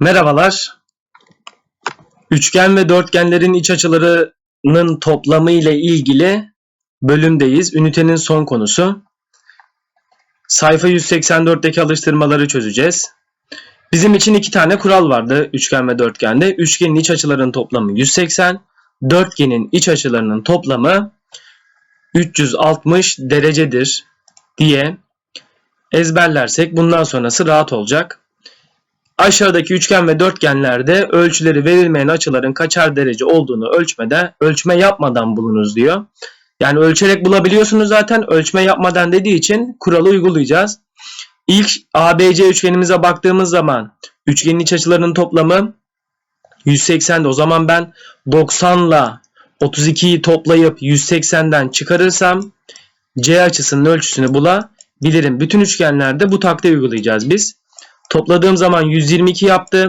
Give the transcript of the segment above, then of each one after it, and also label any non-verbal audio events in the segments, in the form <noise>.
Merhabalar. Üçgen ve dörtgenlerin iç açılarının toplamı ile ilgili bölümdeyiz. Ünitenin son konusu. Sayfa 184'teki alıştırmaları çözeceğiz. Bizim için iki tane kural vardı üçgen ve dörtgende. Üçgenin iç açılarının toplamı 180, dörtgenin iç açılarının toplamı 360 derecedir diye ezberlersek bundan sonrası rahat olacak. Aşağıdaki üçgen ve dörtgenlerde ölçüleri verilmeyen açıların kaçar derece olduğunu ölçmede, ölçme yapmadan bulunuz diyor. Yani ölçerek bulabiliyorsunuz zaten. Ölçme yapmadan dediği için kuralı uygulayacağız. İlk ABC üçgenimize baktığımız zaman üçgenin iç açılarının toplamı 180'de. O zaman ben 90 ile 32'yi toplayıp 180'den çıkarırsam C açısının ölçüsünü bulabilirim. Bütün üçgenlerde bu taktiği uygulayacağız biz. Topladığım zaman 122 yaptı.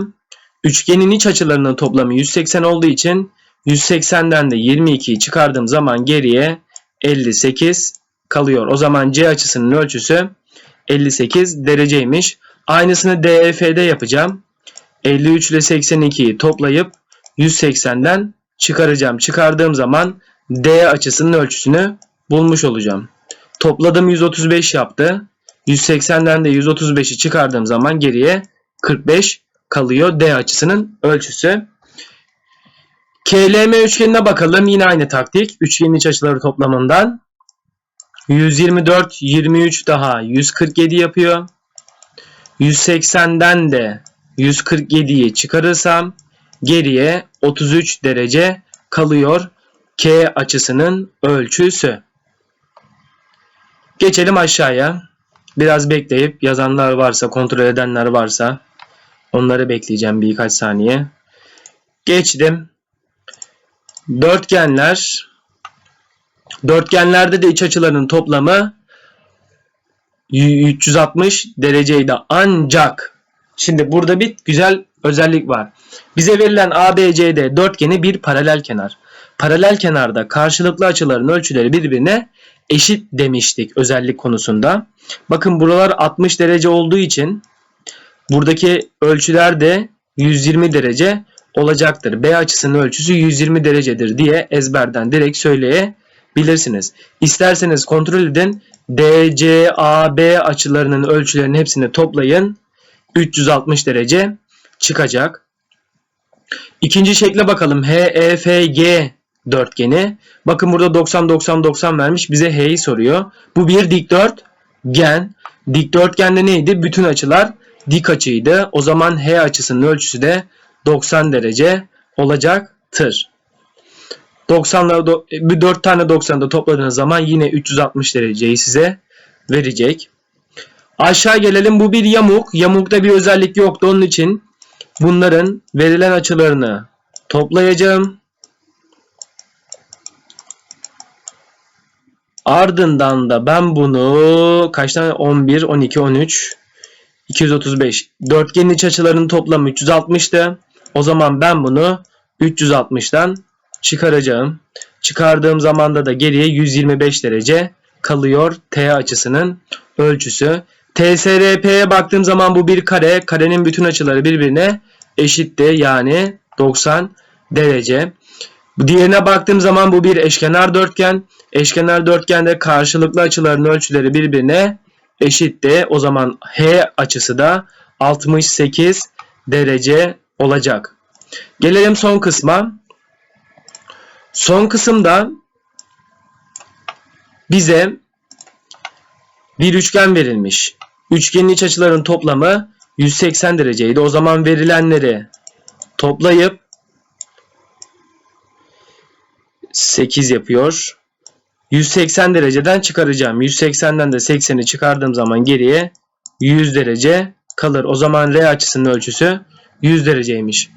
Üçgenin iç açılarının toplamı 180 olduğu için 180'den de 22'yi çıkardığım zaman geriye 58 kalıyor. O zaman C açısının ölçüsü 58 dereceymiş. Aynısını DEF'de yapacağım. 53 ile 82'yi toplayıp 180'den çıkaracağım. Çıkardığım zaman D açısının ölçüsünü bulmuş olacağım. Topladım 135 yaptı. 180'den de 135'i çıkardığım zaman geriye 45 kalıyor D açısının ölçüsü. KLM üçgenine bakalım. Yine aynı taktik. Üçgenin iç açıları toplamından 124, 23 daha 147 yapıyor. 180'den de 147'yi çıkarırsam geriye 33 derece kalıyor. K açısının ölçüsü. Geçelim aşağıya. Biraz bekleyip yazanlar varsa, kontrol edenler varsa onları bekleyeceğim birkaç saniye. Geçtim. Dörtgenler. Dörtgenlerde de iç açılarının toplamı 360 dereceydi. Ancak şimdi burada bir güzel özellik var. Bize verilen ABCD dörtgeni bir paralel kenar. Paralel kenarda karşılıklı açıların ölçüleri birbirine eşit demiştik özellik konusunda. Bakın buralar 60 derece olduğu için buradaki ölçüler de 120 derece olacaktır. B açısının ölçüsü 120 derecedir diye ezberden direkt söyleyebilirsiniz. İsterseniz kontrol edin. DCAB açılarının ölçülerinin hepsini toplayın. 360 derece çıkacak. İkinci şekle bakalım. HEFG dörtgeni. Bakın burada 90 90 90 vermiş. Bize H'yi soruyor. Bu bir dikdörtgen. Dikdörtgende neydi? Bütün açılar dik açıydı. O zaman H açısının ölçüsü de 90 derece olacaktır. 90'lar bir 4 tane 90'da topladığınız zaman yine 360 dereceyi size verecek. Aşağı gelelim. Bu bir yamuk. Yamukta bir özellik yoktu. Onun için bunların verilen açılarını toplayacağım. Ardından da ben bunu kaç tane 11, 12, 13, 235. Dörtgenin iç açılarının toplamı 360'tı. O zaman ben bunu 360'dan çıkaracağım. Çıkardığım zamanda da geriye 125 derece kalıyor T açısının ölçüsü. TSRP'ye baktığım zaman bu bir kare. Karenin bütün açıları birbirine eşitti. Yani 90 derece. Diğerine baktığım zaman bu bir eşkenar dörtgen. Eşkenar dörtgende karşılıklı açıların ölçüleri birbirine eşitti. O zaman H açısı da 68 derece olacak. Gelelim son kısma. Son kısımda bize bir üçgen verilmiş. Üçgenin iç açılarının toplamı 180 dereceydi. O zaman verilenleri toplayıp 8 yapıyor. 180 dereceden çıkaracağım. 180'den de 80'i çıkardığım zaman geriye 100 derece kalır. O zaman R açısının ölçüsü 100 dereceymiş.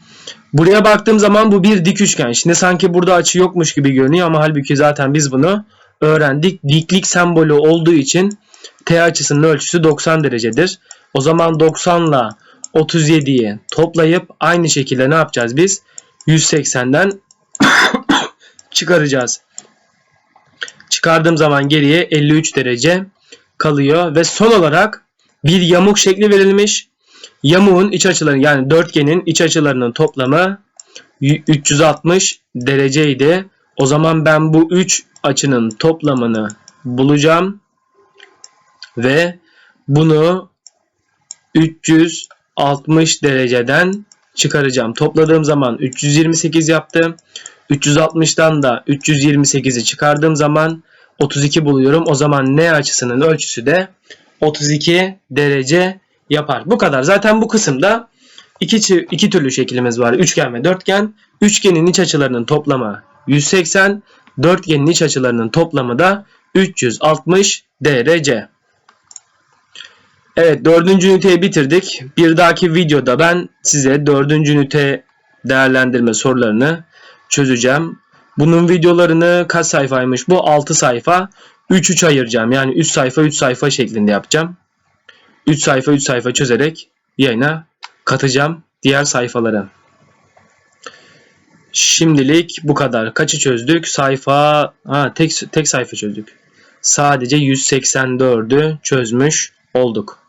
Buraya baktığım zaman bu bir dik üçgen. Şimdi sanki burada açı yokmuş gibi görünüyor ama halbuki zaten biz bunu öğrendik. Diklik sembolü olduğu için T açısının ölçüsü 90 derecedir. O zaman 90 ile 37'yi toplayıp aynı şekilde ne yapacağız biz? 180'den <coughs> çıkaracağız. Çıkardığım zaman geriye 53 derece kalıyor ve son olarak bir yamuk şekli verilmiş. Yamuğun iç açıları yani dörtgenin iç açılarının toplamı y- 360 dereceydi. O zaman ben bu 3 açının toplamını bulacağım ve bunu 360 dereceden çıkaracağım. Topladığım zaman 328 yaptı. 360'dan da 328'i çıkardığım zaman 32 buluyorum. O zaman n açısının ölçüsü de 32 derece yapar. Bu kadar. Zaten bu kısımda iki, iki türlü şeklimiz var. Üçgen ve dörtgen. Üçgenin iç açılarının toplamı 180. Dörtgenin iç açılarının toplamı da 360 derece. Evet dördüncü üniteyi bitirdik. Bir dahaki videoda ben size dördüncü ünite değerlendirme sorularını çözeceğim. Bunun videolarını kaç sayfaymış? Bu 6 sayfa. 3-3 ayıracağım. Yani 3 sayfa 3 sayfa şeklinde yapacağım. 3 sayfa 3 sayfa çözerek yayına katacağım diğer sayfaları. Şimdilik bu kadar. Kaçı çözdük? Sayfa ha tek tek sayfa çözdük. Sadece 184'ü çözmüş olduk.